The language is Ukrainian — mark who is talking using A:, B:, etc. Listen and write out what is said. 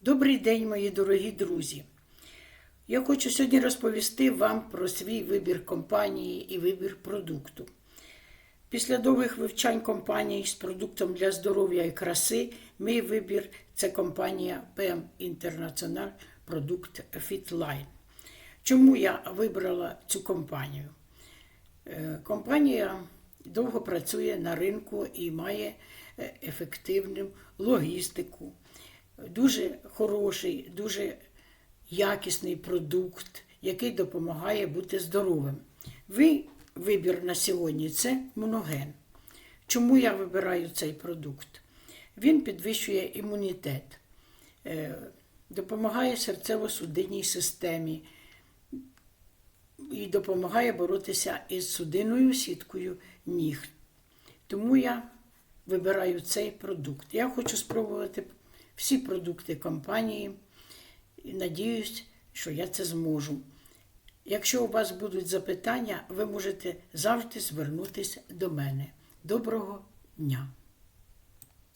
A: Добрий день, мої дорогі друзі. Я хочу сьогодні розповісти вам про свій вибір компанії і вибір продукту. Після довгих вивчань компанії з продуктом для здоров'я і краси, мій вибір це компанія PM International Product FitLine. Чому я вибрала цю компанію? Е, Компанія довго працює на ринку і має е, ефективну логістику, дуже хороший, дуже якісний продукт, який допомагає бути здоровим. Ви вибір на сьогодні це моноген. Чому я вибираю цей продукт? Він підвищує імунітет, е, допомагає серцево-судинній системі і допомагає боротися із судинною сіткою ніг. Тому я вибираю цей продукт. Я хочу спробувати всі продукти компанії і надіюсь, що я це зможу. Якщо у вас будуть запитання, ви можете завжди звернутися до мене. Доброго дня!